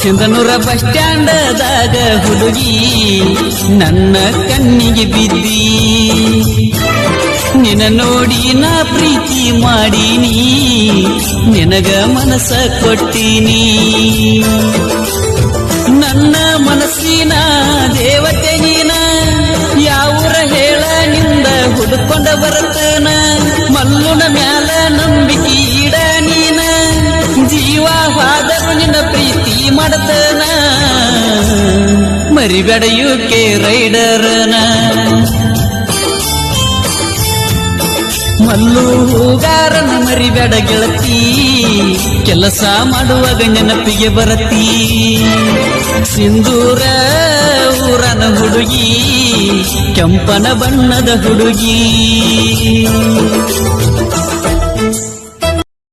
Sindhanur bus ಸ್ಟ್ಯಾಂಡದಾಗ ಹುಡುಗಿ ನನ್ನ ಕಣ್ಣಿಗೆ ಬಿದ್ದಿ. ನಿನ ನೋಡಿ ನಾ ಪ್ರೀತಿ ಮಾಡೀನಿ, ನಿನಗ ಮನಸ್ಸ ಕೊಟ್ಟೀನಿ. ನನ್ನ ಮನಸ್ಸಿನ ದೇವತೆ ನೀನ ಯಾವೂರ ಹೇಳ ನಿಂದ ಹುಡುಕೊಂಡ ಬರತನ. ಮಲ್ಲುನ ಮ್ಯಾಲ ನಂಬಿಕೆ ಇಡ ನೀನ, ಜೀವ ನಿನ್ನ ಪ್ರೀತಿ ಮಾಡತನ ಮರಿಬೇಡ ಕೆ ರೈಡರನ. ಮಲ್ಲು ಮರಿಬೇಡ ಗೆಳತಿ, ಕೆಲಸ ಮಾಡುವಾಗ ನೆನಪಿಗೆ ಬರತಿ. ಸಿಂಧೂರ ಊರನ ಹುಡುಗಿ, ಕೆಂಪನ ಬಣ್ಣದ ಹುಡುಗಿ.